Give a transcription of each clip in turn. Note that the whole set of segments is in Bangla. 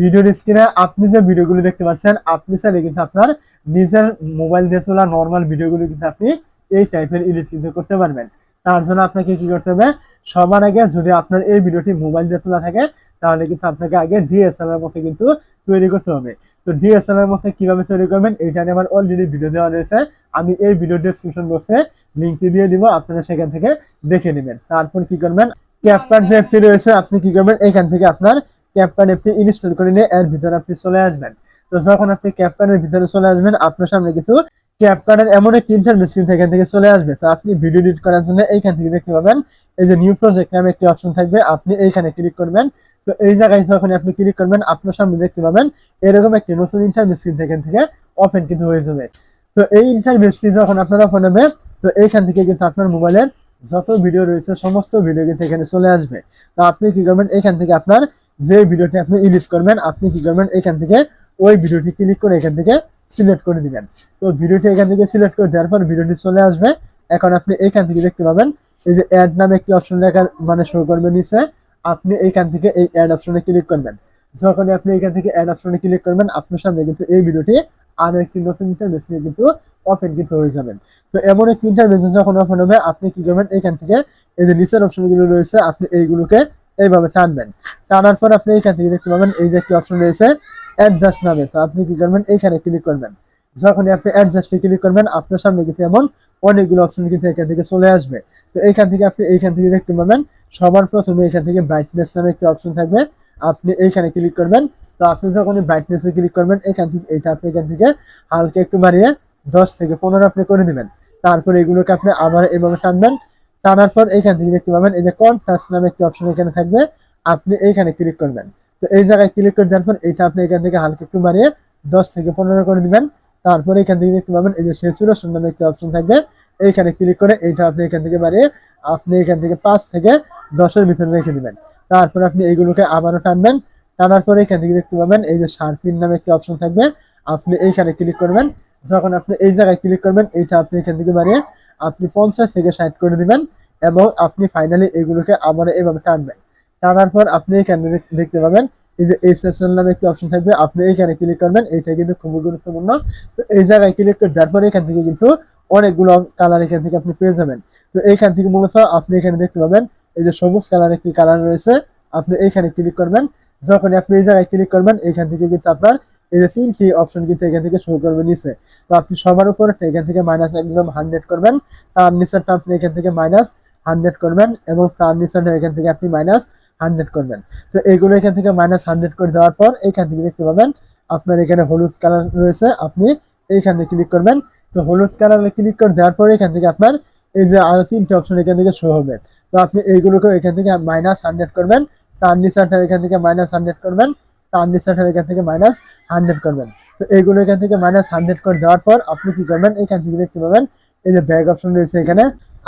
ভিডিওর স্ক্রিনে আপনি যে ভিডিওগুলো দেখতে পাচ্ছেন, আপনি চাইলে কিন্তু আপনার নিজের মোবাইল দিয়ে তোলা নর্মাল ভিডিওগুলো কিন্তু আপনি এই টাইপের এডিট কিন্তু করতে পারবেন। তার জন্য আপনাকে কি করতে হবে, সবার আগে যদি আপনার এই ভিডিওটি মোবাইল দিয়ে তোলা থাকে, তাহলে কিন্তু আপনাকে আগে ডিএসএলআর মধ্যে কিন্তু তৈরি করতে হবে। তো ডিএসএলআর মধ্যে কীভাবে তৈরি করবেন এইটা নিয়ে আমার অলরেডি ভিডিও দেওয়া রয়েছে। আমি এই ভিডিও ডেসক্রিপশন বক্সে লিঙ্কটি দিয়ে দিব, আপনারা সেখান থেকে দেখে নেবেন। তারপর কি করবেন ক্যাপকাট যে অ্যাপটি রয়েছে, আপনি কি করবেন, এখান থেকে আপনার ক্যাপকাট অ্যাপটি ইনস্টল করে নিয়ে এর ভিতরে আপনি চলে আসবেন। তো যখন আপনি ক্যাপকাটের ভিতরে চলে আসবেন, আপনার সামনে কিন্তু ক্যাপকাটের এমন একটি ইন্টারনেট স্ক্রিন এখান থেকে চলে আসবে। তো আপনি ভিডিও এডিট করার জন্য এইখান থেকে দেখতে পাবেন, এই যে নিউ প্রজেক্ট নামে একটি অপশন থাকবে, আপনি এইখানে ক্লিক করবেন। তো এই জায়গায় যখন আপনি ক্লিক করবেন, আপনার সামনে দেখতে পাবেন, এরকম একটি নতুন ইন্টারনেট স্ক্রিন এখান থেকে ওপেন কিন্তু হয়ে যাবে। তো এই ইন্টারভেসটি যখন আপনার ওপেন হবে, তো এইখান থেকে কিন্তু আপনার মোবাইলের যত ভিডিও রয়েছে, সমস্ত ভিডিও কিন্তু এখানে চলে আসবে। তো আপনি কি করবেন, এখান থেকে আপনার যে ভিডিওটি আপনি এডিট করবেন, আপনি কি করবেন, এখান থেকে ওই ভিডিওটি ক্লিক করে এখান থেকে সিলেক্ট করে দিবেন। তো ভিডিওটি এখান থেকে সিলেক্ট করে দেওয়ার পর ভিডিওটি চলে আসবে। এখন আপনি এইখান থেকে দেখতে পাবেন, এই যে অ্যাড নামে একটি অপশন লেখার মানে শো করবে নিচে। আপনি এইখান থেকে এই অ্যাড অপশনে ক্লিক করবেন। যখন আপনি এখান থেকে অ্যাড অপশনে ক্লিক করবেন, আপনার সামনে কিন্তু এই ভিডিওটি আরও একটি নতুন ইন্টারভেস নিয়ে কিন্তু ওপেন কিন্তু হয়ে যাবেন তো এমন একটি ইন্টারভেস যখন ওপেন হবে, আপনি কি করবেন, এখান থেকে এই যে নিচের অপশনগুলো রয়েছে, আপনি এইগুলোকে এইভাবে টানবেন। টানার পর আপনি এখান থেকে দেখতে পাবেন, এই যে একটি অপশন রয়েছে অ্যাডজাস্ট নামে। তো আপনি কি করবেন? এইখানে ক্লিক করবেন। যখনই আপনি অ্যাডজাস্টে ক্লিক করবেন, আপনার সামনে কিন্তু এমন অনেকগুলো অপশন কিন্তু এখান থেকে চলে আসবে। তো এইখান থেকে আপনি এইখান থেকে দেখতে পাবেন, সবার প্রথমে এখান থেকে ব্রাইটনেস নামে একটি অপশন থাকবে। আপনি এইখানে ক্লিক করবেন। তো আপনি যখন ব্রাইটনেসে ক্লিক করবেন, এখান থেকে এটা আপনি এখান থেকে হালকা একটু বাড়িয়ে দশ থেকে পনেরো আপনি করে দিবেন। তারপর এগুলোকে আপনি আবার এভাবে টানবেন। টানার পর এইখান থেকে দেখতে পাবেন, এই যে কন্ট্রাস্ট নামে একটি অপশন এখানে থাকবে, আপনি এইখানে ক্লিক করবেন। তো এই জায়গায় ক্লিক করে দেওয়ার পর এটা আপনি এখান থেকে হালকা একটু বাড়িয়ে দশ থেকে পনেরো করে দিবেন। তারপর এখান থেকে দেখতে পাবেন, এই যে সেচুরেশন নামে একটি অপশন থাকবে, এইখানে ক্লিক করে এইটা আপনি এখান থেকে বাড়িয়ে আপনি এখান থেকে পাঁচ থেকে দশের ভিতরে রেখে দিবেন। তারপর আপনি এইগুলোকে আবারও টানবেন টানার পরে এখান থেকে দেখতে পাবেন, এই যে শার্পিন নামে একটি অপশন থাকবে। আপনি এইখানে ক্লিক করবেন, যখন আপনি এই জায়গায় ক্লিক করবেন, এইটা আপনি এখান থেকে বাড়িয়ে আপনি পঞ্চাশ থেকে ষাট করে দিবেন এবং আপনি ফাইনালি এগুলোকে আবার এভাবে টানবেন। টানার পর আপনি এখানে দেখ- দেখতে পাবেন, এই যে এসএসএল নামে একটি অপশন থাকবে, আপনি এখানে ক্লিক করবেন, এইটা কিন্তু খুবই গুরুত্বপূর্ণ। তো এই জায়গায় ক্লিক করে দেওয়ার পরে এখান থেকে কিন্তু অনেকগুলো কালার এখান থেকে আপনি পেয়ে যাবেন। তো এইখান থেকে মূলত আপনি এখানে দেখতে পাবেন, এই যে সবুজ কালার একটি কালার রয়েছে আপনি এইখানে ক্লিক করবেন। যখন আপনি এই জায়গায় ক্লিক করবেন এখান থেকে কিন্তু আপনার এই যে তিনটি অপশন কিন্তু এখান থেকে শুরু করবে নিচে। তো আপনি সবার উপর এখান থেকে মাইনাস একদম হান্ড্রেড করবেন, তার নিচেরটা আপনি এখান থেকে মাইনাস হান্ড্রেড করবেন এবং তার নিচেরটা এখান থেকে আপনি মাইনাস হান্ড্রেড করবেন। তো এইগুলো এখান থেকে মাইনাস হান্ড্রেড করে দেওয়ার পর এখান থেকে দেখতে পাবেন, আপনার এখানে হলুদ কালার রয়েছে, আপনি এইখানে ক্লিক করবেন। তো হলুদ কালারে ক্লিক করে দেওয়ার পর এখান থেকে আপনার এই যে আরও তিনটে অপশন এখান থেকে শো হবে। তো আপনি এইগুলোকে এখান থেকে মাইনাস হান্ড্রেড করবেন তার নিচেরটা এখান থেকে মাইনাস হান্ড্রেড করবেন তার নিচেরটা এখান থেকে মাইনাস হান্ড্রেড করবেন। তো এইগুলো এখান থেকে মাইনাস হান্ড্রেড করে দেওয়ার পর আপনি কি করবেন? এখান থেকে দেখতে পাবেন, এই যে ব্যাগ অপশন রয়েছে এখানে।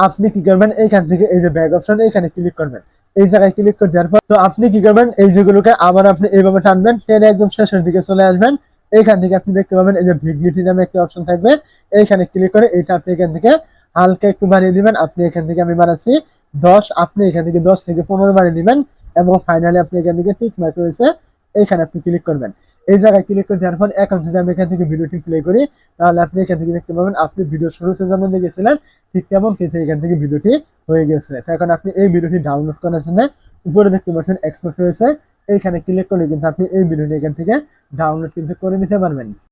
আপনি কি করবেন? এইখান থেকে এই যে ব্যাগ অপশন এখানে ক্লিক করবেন। এই জায়গায় ক্লিক করে দেওয়ার পর, তো আপনি কি করবেন? এই যেগুলোকে আবার আপনি এইভাবে টানবেন, টেনে একদম শেষের দিকে চলে আসবেন। এইখান থেকে আপনি দেখতে পাবেন, এই যে ভিগনিটি নামে একটি অপশন থাকবে। এইখানে ক্লিক করে এটা আপনি এখান থেকে হালকা একটু বাড়িয়ে দিবেন, আপনি এখান থেকে আমি বাড়াচ্ছি দশ, আপনি এখান থেকে দশ থেকে পনেরো বাড়িয়ে দিবেন এবং ফাইনালি আপনি এখান থেকে টিক মার্ক রয়েছে, এখানে আপনি ক্লিক করবেন। এই জায়গায় ক্লিক করে দেওয়ার পর এখন যদি আমি এখান থেকে ভিডিওটি প্লে করি, তাহলে আপনি এখান থেকে দেখতে পাবেন আপনি ভিডিও শুরুতে যেমন দেখেছিলেন, ঠিক তেমন কিন্তু এখান থেকে ভিডিওটি হয়ে গেছে। তো এখন আপনি এই ভিডিওটি ডাউনলোড করার জন্য উপরে দেখতে পাচ্ছেন এক্সপোর্ট রয়েছে, এইখানে ক্লিক করলে কিন্তু আপনি এই ভিডিওটি এখান থেকে ডাউনলোড কিন্তু করে নিতে পারবেন।